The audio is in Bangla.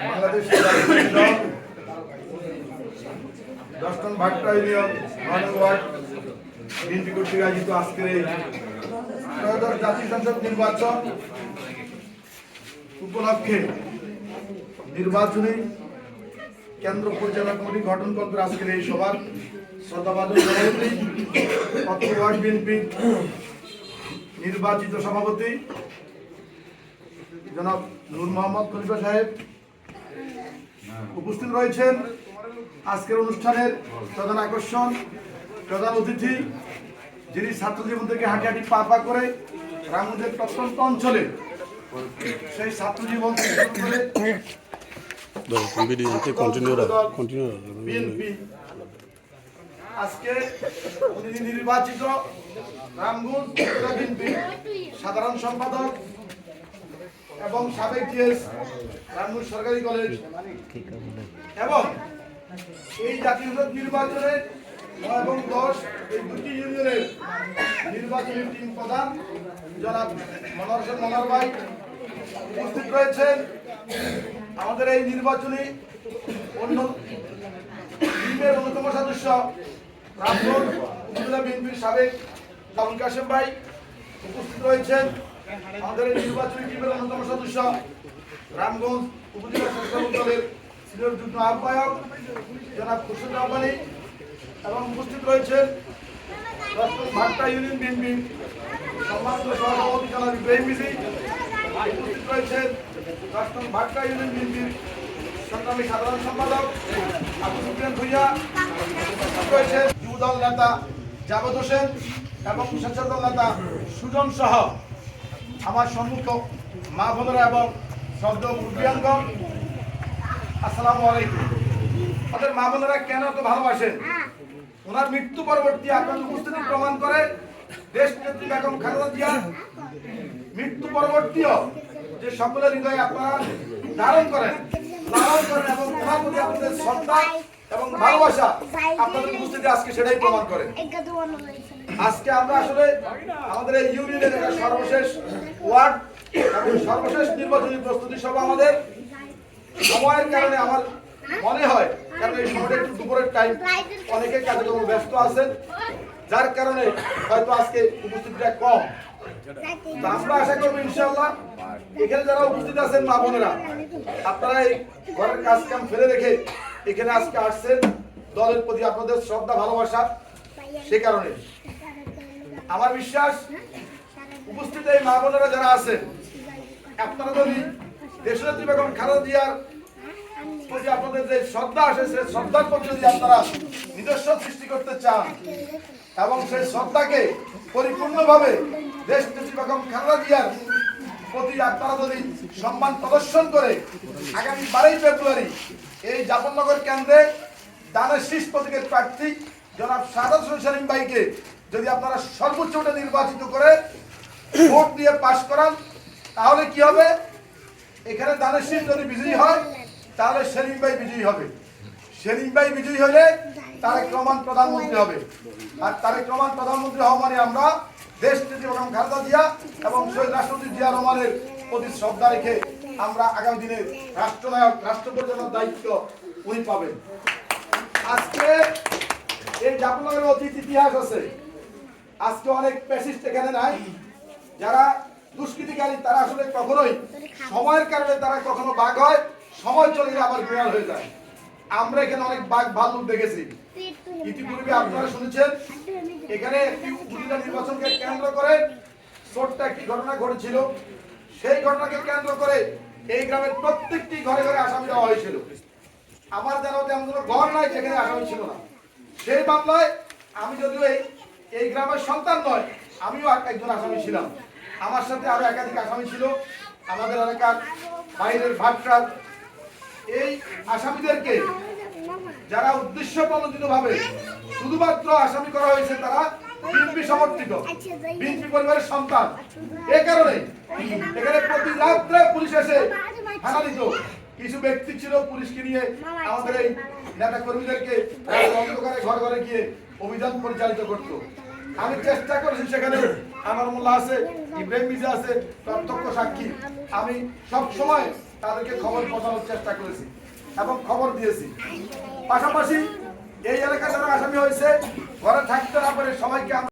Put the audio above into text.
বাংলাদেশ দশটন ভাট্টা ইউনিয়ন নয় ওয়ার্ড, বিএনপি কর্তৃক আয়োজিত আজকের এই ত্রয়োদশ জাতীয় সংসদ নির্বাচন উপলক্ষে নির্বাচনী কেন্দ্র পরিচালনা কমিটি গঠন করতে আজকের এই সভার শ্রদ্ধাবাদক সভাপতি বিএনপি নির্বাচিত সভাপতি জনাব নূর মোহাম্মদ খলিফা সাহেব উপস্থিত রয়েছেন। আজকের অনুষ্ঠানের প্রধান আকর্ষণ প্রধান অতিথি যিনি ছাত্র জীবন থেকে হাঁটি হাঁটি পা পা করে রামগঞ্জের প্রত্যন্ত অঞ্চলে সেই ছাত্র জীবন আজকে উনি নির্বাচিত রামগঞ্জ সাধারণ সম্পাদক এবং সাবেক জিএস রামগঞ্জ সরকারি কলেজ। এবং এই জাতীয় নির্বাচনে এবং দশ এই দুটি ইউনিয়নের নির্বাচনী টিম প্রধান জনাব মনোহর হোসেন মনোহর ভাই উপস্থিত রয়েছেন। আমাদের এই নির্বাচনী অন্য টিমের অন্যতম সদস্য রামগঞ্জ উপজেলা বিএনপির সাবেক কাবুল কাশেম ভাই উপস্থিত রয়েছেন। আমাদের নির্বাচনী টিমের অন্যতম সদস্য রামগঞ্জ উপজেলা স্বেচ্ছাসেবক দলের সিনিয়র যুগ্ম আহ্বায়ক জনাব খুরশুদ রহমানি এবং উপস্থিত রয়েছেন ভাট্টা ইউনিয়ন বিএনপি সম্মানিত সভাপতি জনাব ইব্রাহিম মিজি। উপস্থিত রয়েছেন দশম ভাট্টা ইউনিয়ন বিএনপির সংগ্রামী সাধারণ সম্পাদক আবু সুফিয়ান ভুইয়া। উপস্থিত রয়েছেন যুবদল নেতা জাভেদ হোসেন এবং স্বেচ্ছাদল নেতা সুজন সহ। আমার সম্মুখ মা বোনেরা এবং শব্দ মুরব্বিয়ানগণ আসসালামু আলাইকুম। আমাদের মা বোনেরা কেন এত ভালোবাসেন? ওনার মৃত্যু পরবর্তী আপনার উপস্থিতি প্রমাণ করে দেশ নেত্রী বেগম খালেদা জিয়া মৃত্যু পরবর্তীও যে সকলের হৃদয়ে আপনারা ধারণ করেন লালন করেন এবং ওনার প্রতি আপনাদের শ্রদ্ধা এবং ভালোবাসা আপনাদের উপস্থিতি আজকে সেটাই প্রমাণ করে। আজকে আমরা আসলে আমাদের এই ইউনিয়নের সর্বশেষ ওয়ার্ড এবং সর্বশেষ নির্বাচনী প্রস্তুতি সভা আমাদের সময়ের কারণে আমার মনে হয়, কারণ এই সময়টা একটু দুপুরের টাইম অনেকে কার্যক্রম ব্যস্ত আছেন। যার কারণে হয়তো আজকে উপস্থিতিটা কম। আমরা আশা করব ইনশাল্লাহ এখানে যারা উপস্থিত আছেন মা বোনেরা, আপনারা এই ঘরের কাজ কাম ফেলে রেখে এখানে আজকে আসছেন। দলের প্রতি আপনাদের শ্রদ্ধা, ভালোবাসা, সে কারণে। আমার বিশ্বাস, উপস্থিত এই মা বোনেরা যারা আছে, আপনারা যদি দেশনেত্রী বেগম খালেদা জিয়ার প্রতি আপনাদের যে শ্রদ্ধা আসে, সেই শ্রদ্ধার প্রতি যদি আপনারা নিজস্ব সৃষ্টি করতে চান, এবং সেই শ্রদ্ধাকে পরিপূর্ণভাবে দেশ নেত্রী বেগম খালেদা জিয়ার প্রতি আপনারা যদি সম্মান প্রদর্শন করে, আগামী বারোই ফেব্রুয়ারি এই জাফরনগর কেন্দ্রে দানের শীষ প্রতীকের প্রার্থী জনাব সাদাত সেলিম ভাইকে যদি আপনারা সর্বোচ্চ ভোটে নির্বাচিত করে ভোট দিয়ে পাশ করান, তাহলে কি হবে? এখানে দানের শীষ যদি বিজয়ী হয়, তাহলে সেলিম ভাই বিজয়ী হবে। সেলিম ভাই বিজয়ী হলে তারেক রহমান প্রধানমন্ত্রী হবে। আর তারেক রহমান প্রধানমন্ত্রী হওয়া মানে আমরা দেশ নেত্রী বেগম খালেদা জিয়া এবং শহীদ রাষ্ট্রপতি জিয়া রহমানের প্রতি শ্রদ্ধা রেখে আমরা আগামী দিনে রাষ্ট্রনায়ক রাষ্ট্র পরিচালনার দায়িত্ব উনি পাবেন। আজকে এই জাফরনগরের অতীত ইতিহাস আছে। আজকে অনেক প্যাসিস্ট এখানে নাই। যারা দুষ্কৃতিকারী, তারা আসলে কখনোই সময়ের কারণে তারা কখনো বাঘ হয়, সময় চলে গেলে আবার বিড়াল হয়ে যায়। আমরা এখানে অনেক বাঘ, ভাল্লুক দেখেছি। ইতিপূর্বে আপনারা শুনেছেন, এখানে একটি নির্বাচনকে কেন্দ্র করে ছোট্ট একটি ঘটনা ঘটেছিল। সেই ঘটনাকে কেন্দ্র করে এই গ্রামের প্রত্যেকটি ঘরে ঘরে আসামি দেওয়া হয়েছিল। আমার জানা তেমন কোনো ঘর নাই যেখানে আসামি ছিল না। সেই মামলায় আমি যদিও এই এই গ্রামের সন্তান নয়, আমিও এক- একজন আসামি ছিলাম। আমার সাথে আরও একাধিক আসামি ছিল। আমাদের এলাকার বাইরের ভাটরার। এই আসামিদেরকে যারা উদ্দেশ্য প্রণোদিত ভাবে শুধুমাত্র আসামি করা হয়েছে, তারা বিএনপি সমর্থিত বিএনপি পরিবারের সন্তান। এ কারণে এখানে প্রতি রাত্রে পুলিশ এসে হানা দিত। কিছু ব্যক্তি ছিল পুলিশকে নিয়ে আমাদের এই নেতা কর্মীদেরকে ঘর ঘরে গিয়ে অভিযান পরিচালিত করতো। আমি চেষ্টা করেছি, সেখানে আমার মোল্লা আছে, ইব্রাহিম মিজা আছে, প্রত্যক্ষ সাক্ষী। আমি সব সময় তাদেরকে খবর পৌঁছানোর চেষ্টা করেছি এবং খবর দিয়েছি। পাশাপাশি এই এলাকা যারা আসামি হয়েছে, ঘরে থাকতে না পারে সবাইকে